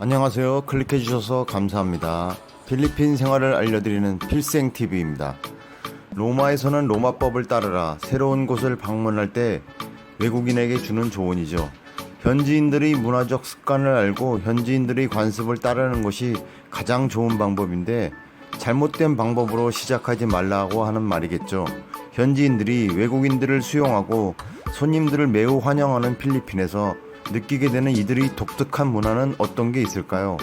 안녕하세요. 클릭해 주셔서 감사합니다. 필리핀 생활을 알려드리는 필생 TV입니다. 로마에서는 로마법을 따르라 새로운 곳을 방문할 때 외국인에게 주는 조언이죠. 현지인들의 문화적 습관을 알고 현지인들의 관습을 따르는 것이 가장 좋은 방법인데 잘못된 방법으로 시작하지 말라고 하는 말이겠죠. 현지인들이 외국인들을 수용하고 손님들을 매우 환영하는 필리핀에서 느끼게 되는 이들의 독특한 문화는 어떤 게 있을까요?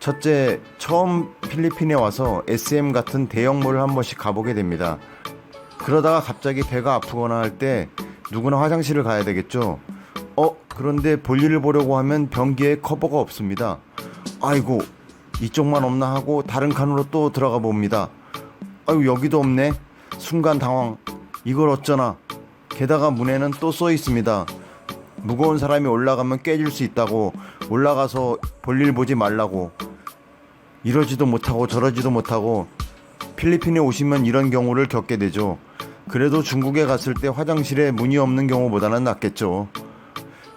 첫째, 처음 필리핀에 와서 SM 같은 대형몰을 한 번씩 가보게 됩니다. 그러다가 갑자기 배가 아프거나 할 때 누구나 화장실을 가야 되겠죠. 어, 그런데 볼일을 보려고 하면 변기에 커버가 없습니다. 아이고, 이쪽만 없나 하고 다른 칸으로 또 들어가 봅니다. 아유, 여기도 없네. 순간 당황. 이걸 어쩌나. 게다가 문에는 또 써 있습니다. 무거운 사람이 올라가면 깨질 수 있다고 올라가서 볼일 보지 말라고 이러지도 못하고 저러지도 못하고 필리핀에 오시면 이런 경우를 겪게 되죠. 그래도 중국에 갔을 때 화장실에 문이 없는 경우보다는 낫겠죠.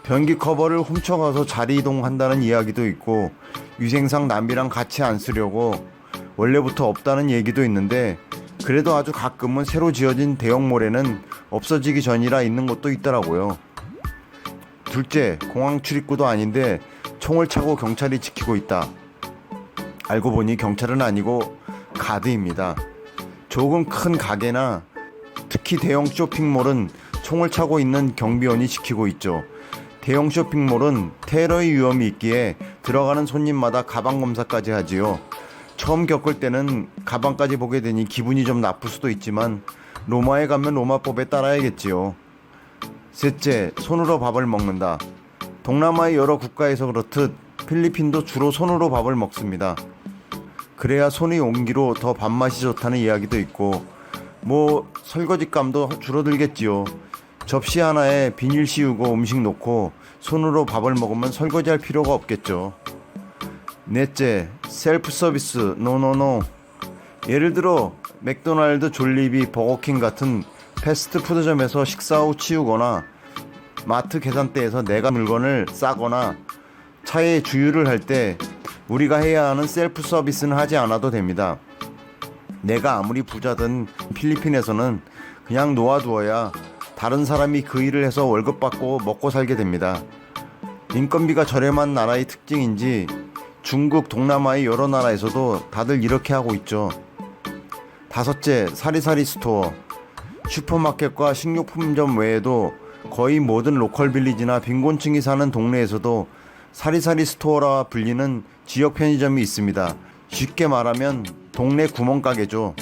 변기 커버를 훔쳐가서 자리 이동한다는 이야기도 있고 위생상 남이랑 같이 안 쓰려고 원래부터 없다는 얘기도 있는데 그래도 아주 가끔은 새로 지어진 대형몰에는 없어지기 전이라 있는 곳도 있더라고요. 둘째, 공항 출입구도 아닌데 총을 차고 경찰이 지키고 있다. 알고 보니 경찰은 아니고 가드입니다. 조금 큰 가게나 특히 대형 쇼핑몰은 총을 차고 있는 경비원이 지키고 있죠. 대형 쇼핑몰은 테러의 위험이 있기에 들어가는 손님마다 가방 검사까지 하지요. 처음 겪을 때는 가방까지 보게 되니 기분이 좀 나쁠 수도 있지만 로마에 가면 로마법에 따라야겠지요. 셋째, 손으로 밥을 먹는다. 동남아의 여러 국가에서 그렇듯 필리핀도 주로 손으로 밥을 먹습니다. 그래야 손이 온기로 더 밥맛이 좋다는 이야기도 있고, 뭐 설거지감도 줄어들겠지요. 접시 하나에 비닐 씌우고 음식 놓고 손으로 밥을 먹으면 설거지할 필요가 없겠죠. 넷째, 셀프 서비스 노노노. 예를 들어 맥도날드, 졸리비, 버거킹 같은 패스트푸드점에서 식사 후 치우거나 마트 계산대에서 내가 물건을 싸거나 차에 주유를 할 때 우리가 해야 하는 셀프 서비스는 하지 않아도 됩니다. 내가 아무리 부자든 필리핀에서는 그냥 놓아두어야 다른 사람이 그 일을 해서 월급 받고 먹고 살게 됩니다. 인건비가 저렴한 나라의 특징인지 중국, 동남아의 여러 나라에서도 다들 이렇게 하고 있죠. 다섯째, 사리사리 스토어. 슈퍼마켓과 식료품점 외에도 거의 모든 로컬 빌리지나 빈곤층이 사는 동네에서도 사리사리 스토어라 불리는 지역 편의점이 있습니다. 쉽게 말하면 동네 구멍가게죠.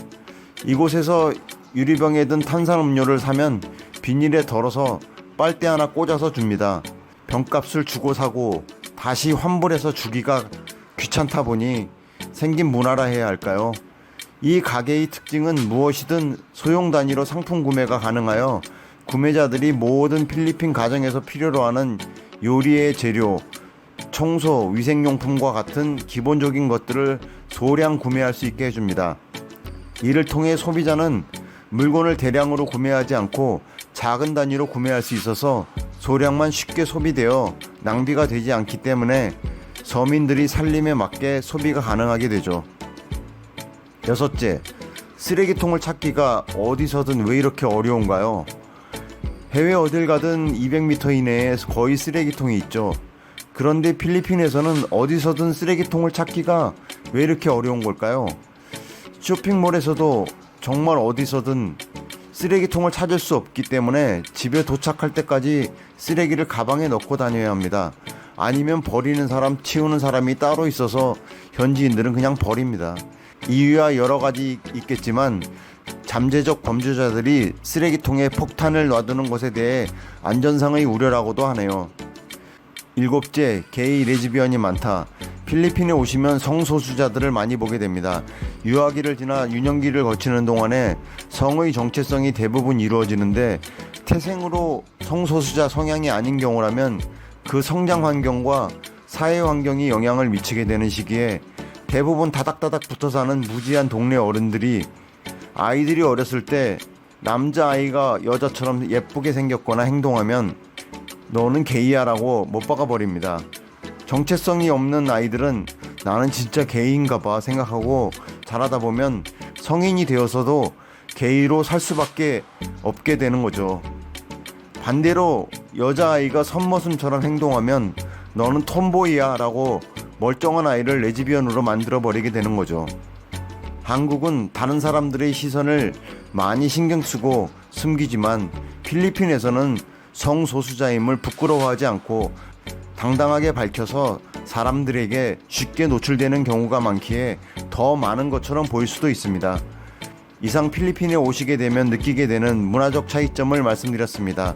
이곳에서 유리병에 든 탄산음료를 사면 비닐에 덜어서 빨대 하나 꽂아서 줍니다. 병값을 주고 사고 다시 환불해서 주기가 귀찮다 보니 생긴 문화라 해야 할까요? 이 가게의 특징은 무엇이든 소용 단위로 상품 구매가 가능하여 구매자들이 모든 필리핀 가정에서 필요로 하는 요리의 재료, 청소, 위생용품과 같은 기본적인 것들을 소량 구매할 수 있게 해줍니다. 이를 통해 소비자는 물건을 대량으로 구매하지 않고 작은 단위로 구매할 수 있어서 소량만 쉽게 소비되어 낭비가 되지 않기 때문에 서민들이 살림에 맞게 소비가 가능하게 되죠. 여섯째, 쓰레기통을 찾기가 어디서든 왜 이렇게 어려운가요? 해외 어딜 가든 200m 이내에 거의 쓰레기통이 있죠. 그런데 필리핀에서는 어디서든 쓰레기통을 찾기가 왜 이렇게 어려운 걸까요? 쇼핑몰에서도 정말 어디서든 쓰레기통을 찾을 수 없기 때문에 집에 도착할 때까지 쓰레기를 가방에 넣고 다녀야 합니다. 아니면 버리는 사람, 치우는 사람이 따로 있어서 현지인들은 그냥 버립니다. 이유야 여러 가지 있겠지만 잠재적 범죄자들이 쓰레기통에 폭탄을 놔두는 것에 대해 안전상의 우려라고도 하네요. 일곱째, 게이 레즈비언이 많다. 필리핀에 오시면 성소수자들을 많이 보게 됩니다. 유아기를 지나 유년기를 거치는 동안에 성의 정체성이 대부분 이루어지는데 태생으로 성소수자 성향이 아닌 경우라면 그 성장 환경과 사회 환경이 영향을 미치게 되는 시기에 대부분 다닥다닥 붙어 사는 무지한 동네 어른들이 아이들이 어렸을 때 남자아이가 여자처럼 예쁘게 생겼거나 행동하면 너는 게이야라고 못 박아 버립니다. 정체성이 없는 아이들은 나는 진짜 게이인가 봐 생각하고 자라다 보면 성인이 되어서도 게이로 살 수밖에 없게 되는 거죠. 반대로 여자아이가 선머슴처럼 행동하면 너는 톰보이야 라고 멀쩡한 아이를 레즈비언으로 만들어 버리게 되는 거죠. 한국은 다른 사람들의 시선을 많이 신경 쓰고 숨기지만 필리핀에서는 성소수자임을 부끄러워하지 않고 당당하게 밝혀서 사람들에게 쉽게 노출되는 경우가 많기에 더 많은 것처럼 보일 수도 있습니다. 이상 필리핀에 오시게 되면 느끼게 되는 문화적 차이점을 말씀드렸습니다.